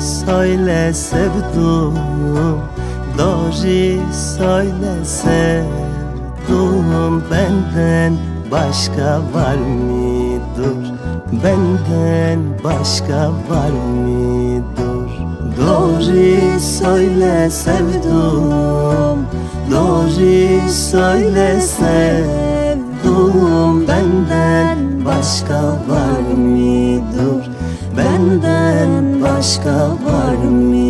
söyle sevdum Doğru söyle sevdum Benden başka var mıdır? Benden başka var mıdır? Doğru söyle sevdum Doğru söyle sevdum Benden başka var mıdır? Başka var mı?